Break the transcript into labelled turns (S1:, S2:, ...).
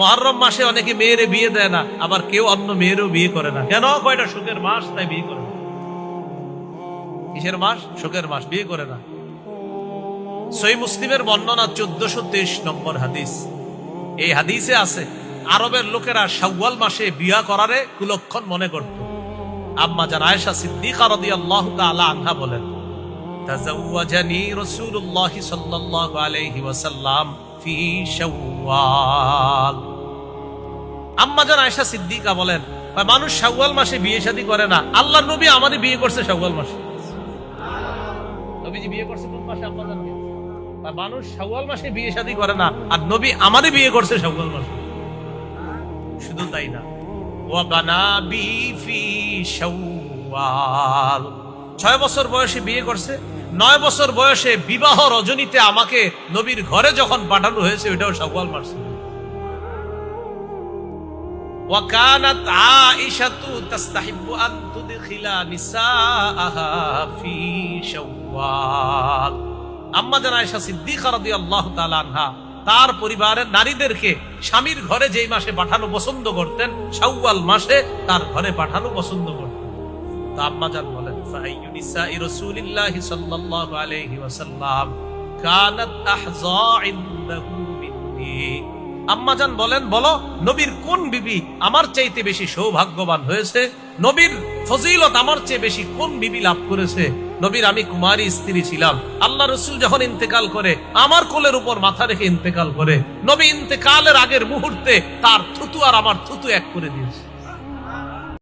S1: মহরম মাসে অনেকে মেয়েরে বিয়ে দেয় না, আবার কেউ অন্য মেয়েরও বিয়ে করে না। কেন? কয়টা সুখের মাস তাই বিয়ে করে কিসের মাস? সুখের মাস, বিয়ে করে না। সই মুসলিমের বর্ণনা চোদ্দশো তেইশ নম্বর হাদিস। এই হাদিসে আছে, আরবের লোকেরা শাওয়াল মাসে বিয়া করারে কুলক্ষণ মনে করত। আম্মা জান আয়েশা সিদ্দিকা রাদিয়াল্লাহু তাআলা আনহা বলেন, তাজাওয়াজানি রাসূলুল্লাহ সাল্লাল্লাহু আলাইহি ওয়াসাল্লাম ফি শাওয়াল। আম্মা জান আয়েশা সিদ্দিকা বলেন মানুষ শাওয়াল মাসে বিয়ে শাদী করে না। আল্লাহর নবী আমারই বিয়ে করছে শাওয়াল মাসে। ছয় বছর বয়সে বিয়ে করছে, নয় বছর বয়সে বিবাহ রজনীতে আমাকে নবীর ঘরে যখন পাঠানো হয়েছে, ওইটাও শাওয়াল মাসে। وكانت عائشة تستحب أن تدخل نساءها في شوال আম্মা জান আয়েশা সিদ্দিকা রাদিয়াল্লাহু তাআলা আনহা তার পরিবারের নারীদেরকে স্বামীর ঘরে যেই মাসে পাঠানো পছন্দ করতেন শাওয়াল মাসে তার ঘরে পাঠানো পছন্দ করতেন তা আম্মা জান বলেন ফাইয়ু নিসাই রাসূলিল্লাহি সাল্লাল্লাহু আলাইহি ওয়াসাল্লাম কানাত আহযা ইনদাহু মিন্নি আম্মাজান বলেন, বলো, নবীর কোন বিবি আমার চাইতে বেশি সৌভাগ্যবান হয়েছে? নবীর ফজিলত আমার চেয়ে বেশি কোন বিবি লাভ করেছে? নবীর আমি কুমারী স্ত্রী ছিলাম। আল্লাহ রসুল যখন ইন্তেকাল করে, আমার কোলের উপর মাথা রেখে ইন্তেকাল করে, নবী ইন্তেকালের আগের মুহূর্তে তার থুতু আর আমার থুতু এক করে দিয়েছে।